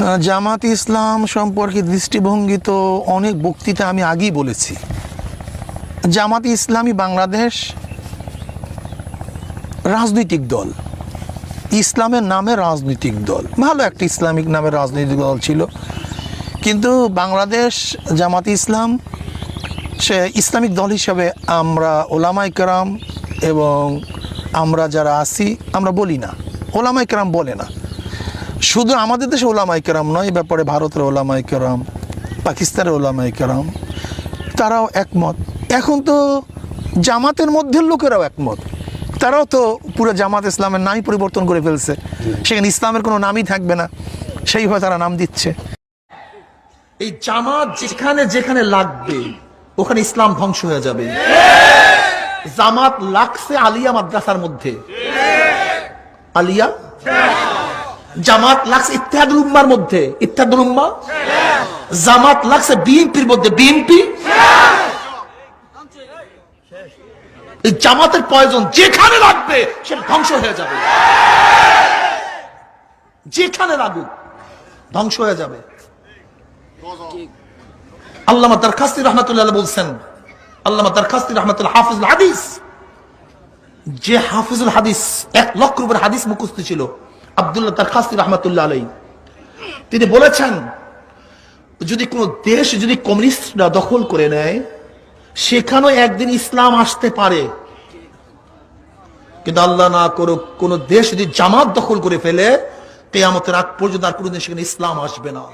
জামাত ইসলাম সম্পর্কে দৃষ্টিভঙ্গি তো অনেক বক্তৃতা আমি আগেই বলেছি। জামাত ইসলামী বাংলাদেশ রাজনৈতিক দল। ইসলামের নামে রাজনৈতিক দল। ভালো একটা ইসলামিক নামে রাজনৈতিক দল ছিল। কিন্তু বাংলাদেশ জামাত ইসলাম, সে ইসলামিক দল হিসাবে আমরা ওলামাই কেরাম এবং আমরা যারা আছি, আমরা বলি না। ওলামাই কেরাম বলে না। শুধু আমাদের দেশে ওলামাই কেরাম নয় ব্যাপারে ভারতের ওলামাই কেরাম, পাকিস্তানের ওলামাই কেরাম, তারাও একমত। এখন তো জামাতের মধ্যের লোকেরাও একমত। তারাও তো পুরো জামাত ইসলামের নামই পরিবর্তন করে ফেলছে। সেখানে ইসলামের কোনো নামই থাকবে না। সেইভাবে তারা নাম দিচ্ছে। এই জামাত যেখানে যেখানে লাগবে, ওখানে ইসলাম ধ্বংস হয়ে যাবে। জামাত লাগছে আলিয়া মাদ্রাসার মধ্যে। আলিয়া? জামাত লাগছে ইত্যাদুল উম্মার মধ্যে। ইত্যাদুল উম্মা? জামাত লাগছে বিএনপির মধ্যে। বিএনপি? জামাতের প্রয়োজন যেখানে লাগবে সেটা ধ্বংস হয়ে যাবে। যেখানে লাগুক, ধ্বংস হয়ে যাবে। আল্লামা দরখাস্তি রহমতুল্লাহ বলছেন, আল্লামা দরখাস্তি রহমতুল্লাহ হাফিজুল হাদিস। যে হাফিজুল হাদিস, এক লক্ষ রূপের হাদিস মুখস্থ ছিল। আব্দুল্লাহ খাস্তি রহমতুল্লাহ আলাই তিনি বলেছেন, যদি কোনো দেশ যদি কমিউনিস্টরা দখল করে নেয়, সেখানেও একদিন ইসলাম আসতে পারে। কিন্তু আল্লাহ না করুক, কোন দেশ যদি জামাত দখল করে ফেলে, কেয়ামতের আগ পর্যন্ত আর কোনোদিন সেখানে ইসলাম আসবে না।